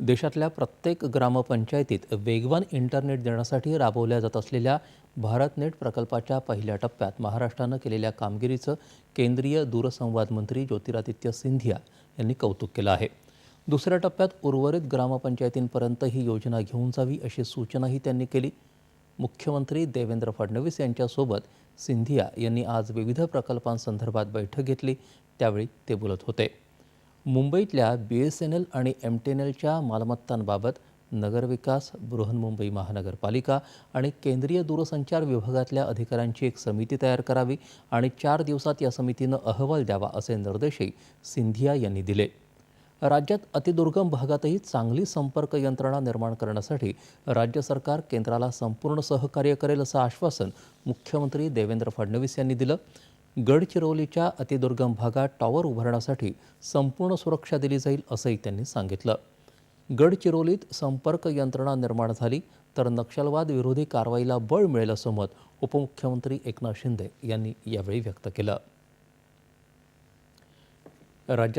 देशातल्या प्रत्येक ग्रामपंचायतीत वेगवान इंटरनेट देण्यासाठी राबवल्या जात असलेल्या भारतनेट प्रकल्पाच्या पहिल्या टप्प्यात महाराष्ट्रानं केलेल्या कामगिरीचं केंद्रीय दूरसंवाद मंत्री ज्योतिरादित्य सिंधिया यांनी कौतुक केलं आहे. दुसऱ्या टप्प्यात उर्वरित ग्रामपंचायतींपर्यंत ही योजना घेऊन जावी अशी सूचनाही त्यांनी केली. मुख्यमंत्री देवेंद्र फडणवीस यांच्यासोबत सिंधिया यांनी आज विविध प्रकल्पांसंदर्भात बैठक घेतली. त्यावेळी ते बोलत होते. मुंबईतल्या बी एस एन एल आणि एम टी एन एलच्या मालमत्तांबाबत नगरविकास बृहन्मुंबई महानगरपालिका आणि केंद्रीय दूरसंचार विभागातल्या अधिकाऱ्यांची एक समिती तयार करावी आणि चार दिवसात या समितीनं अहवाल द्यावा असे निर्देशही सिंधिया यांनी दिले. राज्यात अतिदुर्गम भागातही चांगली संपर्क यंत्रणा निर्माण करण्यासाठी राज्य सरकार केंद्राला संपूर्ण सहकार्य करेल असं आश्वासन मुख्यमंत्री देवेंद्र फडणवीस यांनी दिलं. गडचिरोलीच्या अतिदुर्गम भागात टॉवर उभारण्यासाठी संपूर्ण सुरक्षा दिली जाईल असंही त्यांनी सांगितलं. गडचिरोलीत संपर्क यंत्रणा निर्माण झाली तर नक्षलवाद विरोधी कारवाईला बळ मिळेल असं मत उपमुख्यमंत्री एकनाथ शिंदे यांनी यावेळी व्यक्त केलं. राज्यात